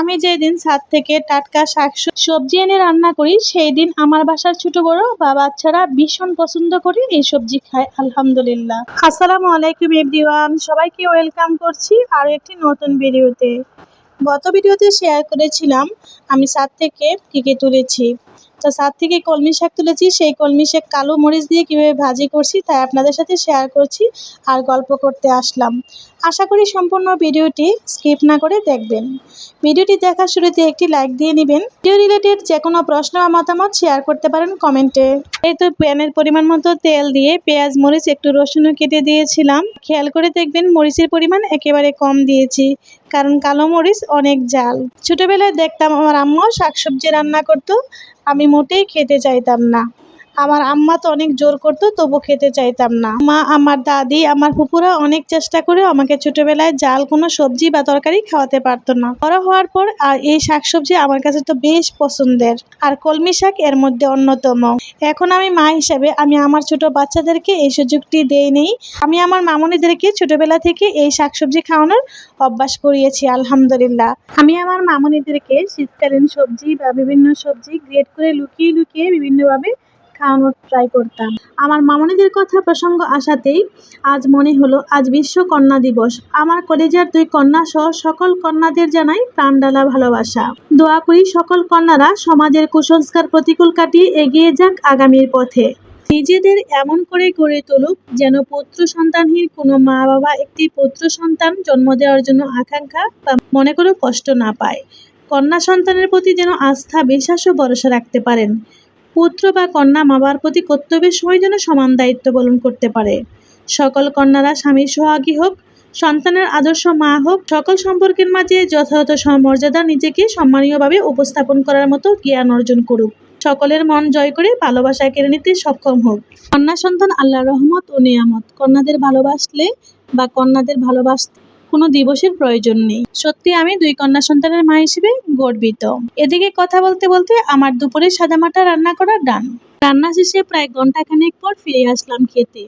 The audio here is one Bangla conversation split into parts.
আমি যেদিন ছাদ থেকে টাটকা শাক সবজি এনে রান্না করি সেই দিন আমার বাসার ছোট বড় বা বাচ্চারা ভীষণ পছন্দ করে, এই সবজি খায়, আলহামদুলিল্লাহ। আসসালামু আলাইকুম এভরিওয়ান, সবাইকে ওয়েলকাম করছি আর একটি নতুন ভিডিওতে। গত ভিডিওতে শেয়ার করেছিলাম, আমি ছাদ থেকে কী কী তুলেছি। তো ছাদ থেকে কলমি শাক তুলেছি? সেই কলমি শাক কালো মরিচ দিয়ে কীভাবে ভাজি করছি তাই আপনাদের সাথে শেয়ার করছি আর গল্প করতে আসলাম। আশা করি সম্পূর্ণ ভিডিওটি স্কিপ না করে দেখবেন। ভিডিওটি দেখার শুরুতে একটি লাইক দিয়ে নেবেন। ভিডিও রিলেটেড যে কোনো প্রশ্ন বা মতামত শেয়ার করতে পারেন কমেন্টে এই তো প্যানের পরিমাণ মতো তেল দিয়ে পেঁয়াজ, মরিচ, একটু রসুনও কেটে দিয়েছিলাম। খেয়াল করে দেখবেন মরিচের পরিমাণ একেবারে কম দিয়েছি, কারণ কালো মরিচ অনেক জাল। ছোটবেলায় দেখতাম আমার আম্মাও শাকসবজি রান্না করতো আমি মোটেই খেতে চাইতাম না। আমার আম্মা তো অনেক জোর করতো, তবু খেতে চাইতাম না। মা, আমার দাদি, আমার ফুপুরা অনেক চেষ্টা করে আমাকে ছোটবেলায় জাল, কোনো সবজি বা তরকারি খাওয়াতে পারতো না। বড় হওয়ার পর আর এই শাকসবজি আমার কাছে তো বেশ পছন্দের। আর কলমি শাক এর মধ্যে অন্যতম। এখন আমি মা হিসেবে আমি আমার ছোট বাচ্চাদেরকে এই সুযোগটি দেই নেই আমি আমার মামনিদেরকে ছোটবেলা থেকে এই শাকসবজি খাওয়ানোর অভ্যাস করিয়েছি, আলহামদুলিল্লাহ। আমি আমার মামনিদেরকে শীতকালীন সবজি বা বিভিন্ন সবজি গ্রেড করে লুকিয়ে লুকিয়ে বিভিন্নভাবে খাওয়ানোর ট্রাই করতাম। আমার মামনিদের কথা প্রসঙ্গ আসাতেই আজ মনে হলো, আজ বিশ্ব কন্যা দিবস। আমার কলেজের দুই কন্যা সহ সকল কন্যাদের জানাই প্রাণডালা ভালোবাসা। দোয়া করি সকল কন্যারা সমাজের কুসংস্কার প্রতিকূল কাটিয়ে এগিয়ে যাক আগামীর পথে। নিজেদের এমন করে গড়ে তুলুক যেন পুত্র সন্তানহীন কোনো মা বাবা একটি পুত্র সন্তান জন্ম দেওয়ার জন্য আকাঙ্ক্ষা বা মনে করে কষ্ট না পায়। কন্যা সন্তানের প্রতি যেন আস্থা, বিশ্বাস ও ভরসা রাখতে পারেন। পুত্র বা কন্যা মা বাবার প্রতি কর্তব্যের সময় যেন সমান দায়িত্ব পালন করতে পারে। সকল কন্যারা স্বামীর সোহাগী হোক, সন্তানের আদর্শ মা হোক, সকল সম্পর্কের মাঝে যথাযথ সমর্যাদা নিজেকে সম্মানীয়ভাবে উপস্থাপন করার মতো জ্ঞান অর্জন করুক। সকলের মন জয় করে ভালোবাসা কেড়ে নিতে সক্ষম হোক। কন্যা সন্তান আল্লাহর রহমত ও নিয়ামত। কন্যাদের ভালোবাসলে বা কন্যাদের ভালোবাসতে কোনো দিবসের প্রয়োজন নেই। সত্যি আমি দুই কন্যা সন্তানের মা হিসেবে গর্বিত। এদিকে কথা বলতে বলতে আমার দুপুরে সাদামাটা রান্না করা ডান। রান্না শেষে প্রায় ঘন্টাখানেক পর ফিরে আসলাম খেতে।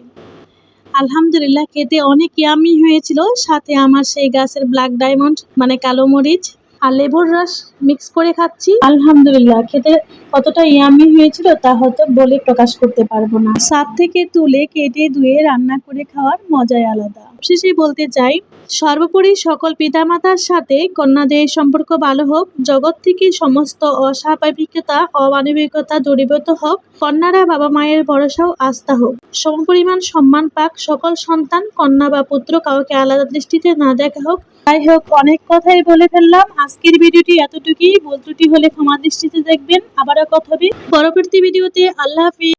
আলহামদুলিল্লাহ, খেতে অনেক ইয়ামি হয়েছিল। সাথে আমার সেই গাছের ব্ল্যাক ডায়মন্ড মানে কালো মরিচ আর লেবুর রস মিক্স করে খাচ্ছি। আলহামদুলিল্লাহ খেতে কতটা ইয়ামি হয়েছিল তা হয়তো বলে প্রকাশ করতে পারব না। সাত থেকে তুলে কেটে ধুয়ে রান্না করে খাওয়ার মজাই আলাদা। শেষে বলতে চাই সর্বোপরি সকল পিতামাতার সাথে কন্যাদের সম্পর্ক ভালো হোক জগৎ থেকে সমস্ত অস্বাভাবিকতা অমানবিকতা দূরীভূত হোক কন্যারা বাবা মায়ের ভরসা ও আস্থা হোক। সমপরিমাণ সম্মান পাক সকল সন্তান কন্যা বা পুত্র কাউকে আলাদা দৃষ্টিতে না দেখা হোক যাই হোক, অনেক কথাই বলে ফেললাম। আজকের ভিডিওটি এতটুকুই। বলতুটি হলে ক্ষমা দৃষ্টিতে দেখবেন। আবারও কথা হবে। পরবর্তী ভিডিওতে। আল্লাহ হাফিজ।